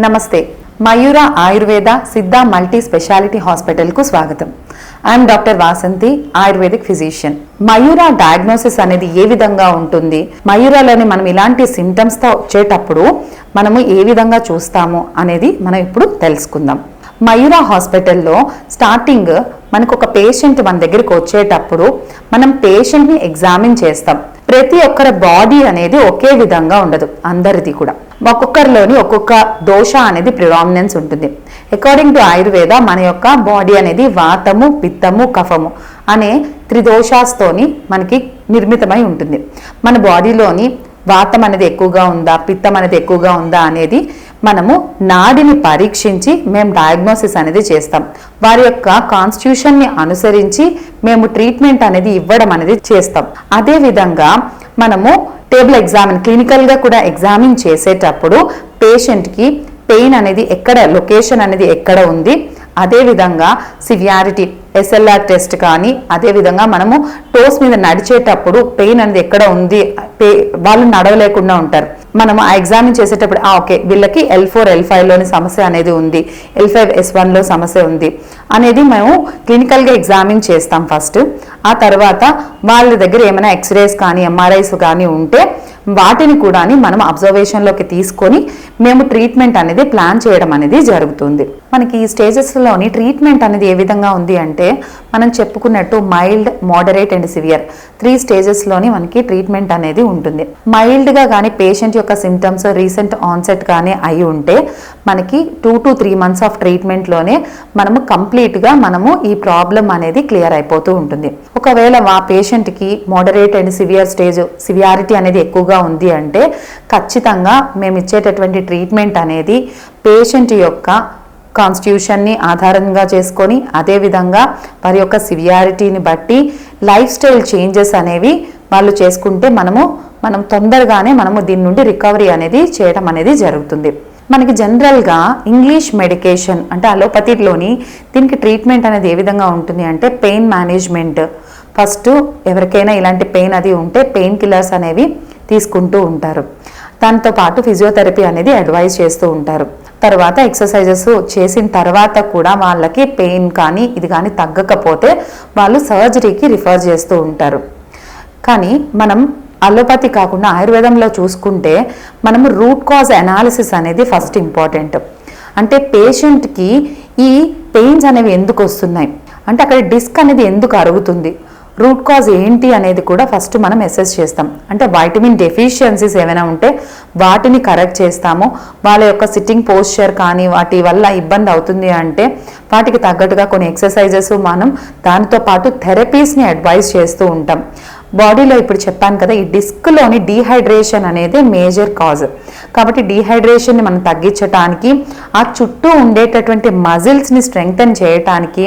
నమస్తే. మయూర ఆయుర్వేద సిద్ధ multi speciality హాస్పిటల్కు స్వాగతం. I'm doctor Vasanthi ayurvedic physician. Mayura diagnosis అనేది ఏ విధంగా ఉంటుంది? మయూరాలోని మనం ఇలాంటి సిమ్టమ్స్తో వచ్చేటప్పుడు మనము ఏ విధంగా చూస్తాము అనేది మనం ఇప్పుడు తెలుసుకుందాం. మయూర హాస్పిటల్లో స్టార్టింగ్ మనకు ఒక పేషెంట్ మన దగ్గరికి వచ్చేటప్పుడు మనం పేషెంట్ని ఎగ్జామిన్ చేస్తాం. ప్రతి ఒక్కరి బాడీ అనేది ఒకే విధంగా ఉండదు అందరిది కూడా. ఒక్కొక్కరిలోని ఒక్కొక్క దోష అనేది ప్రిడామినెన్స్ ఉంటుంది. అకార్డింగ్ టు ఆయుర్వేద మన యొక్క బాడీ అనేది వాతము పిత్తము కఫము అనే త్రిదోషాస్తోని మనకి నిర్మితమై ఉంటుంది. మన బాడీలోని వాతం అనేది ఎక్కువగా ఉందా పిత్తం అనేది ఎక్కువగా ఉందా అనేది మనము నాడిని పరీక్షించి మేము డయాగ్నోసిస్ అనేది చేస్తాం. వారి యొక్క కాన్స్టిట్యూషన్ని అనుసరించి మేము ట్రీట్మెంట్ అనేది ఇవ్వడం అనేది చేస్తాం. అదే విధంగా మనము టేబుల్ ఎగ్జామిన్ క్లినికల్గా కూడా ఎగ్జామిన్ చేసేటప్పుడు పేషెంట్కి పెయిన్ అనేది ఎక్కడ లొకేషన్ అనేది ఎక్కడ ఉంది అదేవిధంగా సివియారిటీ ఎస్ఎల్ఆర్ టెస్ట్ కానీ అదేవిధంగా మనము టోస్ మీద నడిచేటప్పుడు పెయిన్ అనేది ఎక్కడ ఉంది పే- వాళ్ళు నడవలేకుండా ఉంటారు. మనం ఆ ఎగ్జామిన్ చేసేటప్పుడు ఆ ఓకే వీళ్ళకి ఎల్ ఫోర్ ఎల్ ఫైవ్లోని సమస్య అనేది ఉంది. ఎల్ ఫైవ్ ఎస్ వన్లో సమస్య ఉంది. అనేది మేము క్లినికల్గా ఎగ్జామిన్ చేస్తాం ఫస్ట్ ఆ తర్వాత వాళ్ళ దగ్గర ఏమైనా ఎక్స్రేస్ కానీ ఎంఆర్ఐస్ కానీ ఉంటే వాటిని కూడా మనం అబ్జర్వేషన్లోకి తీసుకొని మేము ట్రీట్మెంట్ అనేది ప్లాన్ చేయడం అనేది జరుగుతుంది. మనకి ఈ స్టేజెస్లోని ట్రీట్మెంట్ అనేది ఏ విధంగా ఉంది అంటే మనం చెప్పుకున్నట్టు mild moderate and severe three స్టేజెస్లోని మనకి ట్రీట్మెంట్ అనేది ఉంటుంది. మైల్డ్గా కానీ పేషెంట్ యొక్క సిమ్టమ్స్ రీసెంట్ ఆన్సెట్ కానీ అయి ఉంటే మనకి two to three months of ట్రీట్మెంట్లోనే మనము కంప్లీట్గా మనము ఈ ప్రాబ్లం అనేది క్లియర్ అయిపోతూ ఉంటుంది. ఒకవేళ ఆ పేషెంట్కి moderate and severe stage severity అనేది ఎక్కువగా ఉంది అంటే ఖచ్చితంగా మేము ఇచ్చేటటువంటి ట్రీట్మెంట్ అనేది పేషెంట్ యొక్క కాన్స్టిట్యూషన్ని ఆధారంగా చేసుకొని అదేవిధంగా వారి యొక్క సివియారిటీని బట్టి లైఫ్ స్టైల్ చేంజెస్ అనేవి వాళ్ళు చేసుకుంటే మనము మనం తొందరగానే మనము దీని నుండి రికవరీ అనేది చేయడం అనేది జరుగుతుంది. మనకి జనరల్గా ఇంగ్లీష్ మెడికేషన్ అంటే అలోపతిలోని దీనికి ట్రీట్మెంట్ అనేది ఏ విధంగా ఉంటుంది అంటే పెయిన్ మేనేజ్మెంట్ ఫస్ట్ ఎవరికైనా ఇలాంటి పెయిన్ అది ఉంటే పెయిన్ కిల్లర్స్ అనేవి తీసుకుంటూ ఉంటారు. దాంతో పాటు ఫిజియోథెరపీ అనేది అడ్వైజ్ చేస్తూ ఉంటారు. తర్వాత ఎక్సర్సైజెస్ చేసిన తర్వాత కూడా వాళ్ళకి పెయిన్ కానీ ఇది కానీ తగ్గకపోతే వాళ్ళు సర్జరీకి రిఫర్ చేస్తూ ఉంటారు. కానీ మనం అలోపతి కాకుండా ఆయుర్వేదంలో చూసుకుంటే మనము రూట్ కాజ్ అనాలిసిస్ అనేది ఫస్ట్ ఇంపార్టెంట్. అంటే పేషెంట్కి ఈ పెయిన్స్ అనేవి ఎందుకు వస్తున్నాయి? అంటే అక్కడ డిస్క్ అనేది ఎందుకు అరుగుతుంది? రూట్ కాజ్ ఏంటి అనేది కూడా ఫస్ట్ మనం అసెస్ చేస్తాం. అంటే వైటమిన్ డెఫిషియన్సీస్ ఏమైనా ఉంటే వాటిని కరెక్ట్ చేస్తాము. వాళ్ళ యొక్క సిట్టింగ్ పోస్చర్ కానీ వాటి వల్ల ఇబ్బంది అవుతుంది అంటే వాటికి తగ్గట్టుగా కొన్ని ఎక్సర్సైజెస్ మనం దానితో పాటు థెరపీస్ని అడ్వైజ్ చేస్తూ ఉంటాం. బాడీలో ఇప్పుడు చెప్పాను కదా ఈ డిస్క్లోని డీహైడ్రేషన్ అనేది మేజర్ కాజ్ కాబట్టి డీహైడ్రేషన్ని మనం తగ్గించడానికి ఆ చుట్టూ ఉండేటటువంటి మజిల్స్ని స్ట్రెంగ్తన్ చేయటానికి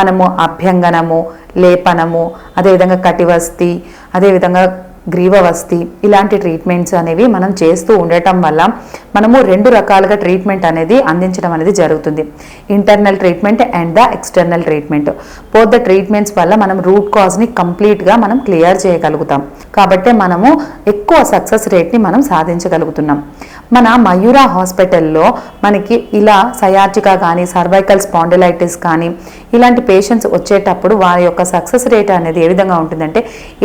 మనము అభ్యంగనము లేపనము అదేవిధంగా కటివస్తి అదేవిధంగా గ్రీవవస్తి ఇలాంటి ట్రీట్మెంట్స్ అనేవి మనం చేస్తూ ఉండటం వల్ల మనము రెండు రకాలుగా ట్రీట్మెంట్ అనేది అందించడం అనేది జరుగుతుంది. Internal treatment and the external treatment both the treatments వల్ల మనం రూట్ కాజ్ని కంప్లీట్గా మనం క్లియర్ చేయగలుగుతాం. కాబట్టి మనము ఎక్కువ సక్సెస్ రేట్ని మనం సాధించగలుగుతున్నాం. మన మయూరా హాస్పిటల్లో మనకి ఇలా సయాటికా కానీ సర్వైకల్ స్పాండిలైటిస్ కానీ ఇలాంటి పేషెంట్స్ వచ్చేటప్పుడు వారి యొక్క సక్సెస్ రేట్ అనేది ఏ విధంగా ఉంటుందంటే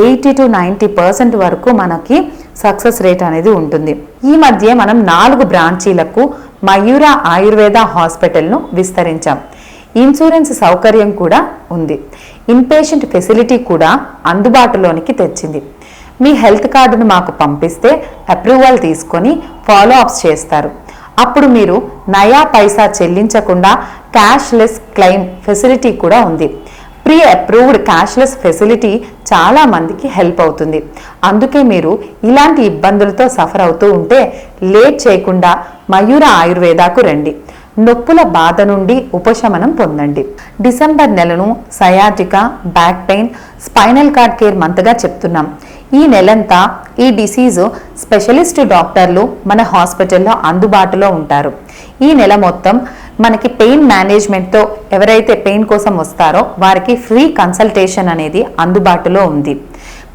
ఎయిటీ టు నైంటీ పర్సెంట్ వరకు మనకి సక్సెస్ రేట్ అనేది ఉంటుంది. ఈ మధ్య మనం నాలుగు బ్రాంచీలకు మయూరా ఆయుర్వేద హాస్పిటల్ను విస్తరించాం. ఇన్సూరెన్స్ సౌకర్యం కూడా ఉంది. ఇన్పేషెంట్ ఫెసిలిటీ కూడా అందుబాటులోనికి తెచ్చింది. మీ హెల్త్ కార్డును మాకు పంపిస్తే అప్రూవల్ తీసుకొని ఫాలో అప్స్ చేస్తారు. అప్పుడు మీరు నయా పైసా చెల్లించకుండా క్యాష్లెస్ క్లెయిమ్ ఫెసిలిటీ కూడా ఉంది. ప్రీ అప్రూవ్డ్ క్యాష్లెస్ ఫెసిలిటీ చాలా మందికి హెల్ప్ అవుతుంది. అందుకే మీరు ఇలాంటి ఇబ్బందులతో సఫర్ అవుతూ ఉంటే లేట్ చేయకుండా మయూర ఆయుర్వేదాకు రండి. నొప్పుల బాధ నుండి ఉపశమనం పొందండి. December నెలను sciatica back pain spinal cord care మంత్గా చెప్తున్నాం. ఈ నెలంతా ఈ డిసీజు స్పెషలిస్ట్ డాక్టర్లు మన హాస్పిటల్లో అందుబాటులో ఉంటారు. ఈ నెల మొత్తం మనకి పెయిన్ మేనేజ్మెంట్తో ఎవరైతే పెయిన్ కోసం వస్తారో వారికి ఫ్రీ కన్సల్టేషన్ అనేది అందుబాటులో ఉంది.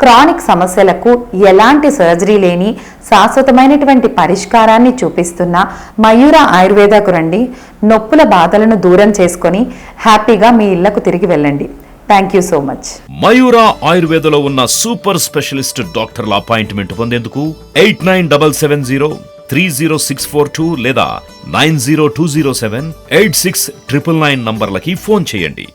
క్రానిక్ సమస్యలకు ఎలాంటి సర్జరీ లేని శాశ్వతమైనటువంటి పరిష్కారాన్ని చూపిస్తున్న మయూర ఆయుర్వేదకు రండి. నొప్పుల బాధలను దూరం చేసుకొని హ్యాపీగా మీ ఇళ్ళకు తిరిగి వెళ్ళండి. Thank you so much Mayura ఆయుర్వేదలో ఉన్న సూపర్ స్పెషలిస్ట్ డాక్టర్ల అపాయింట్మెంట్ పొందేందుకు eight nine double seven zero three zero six four two లేదా nine zero two zero seven eight six triple nine నంబర్లకి phone చేయండి.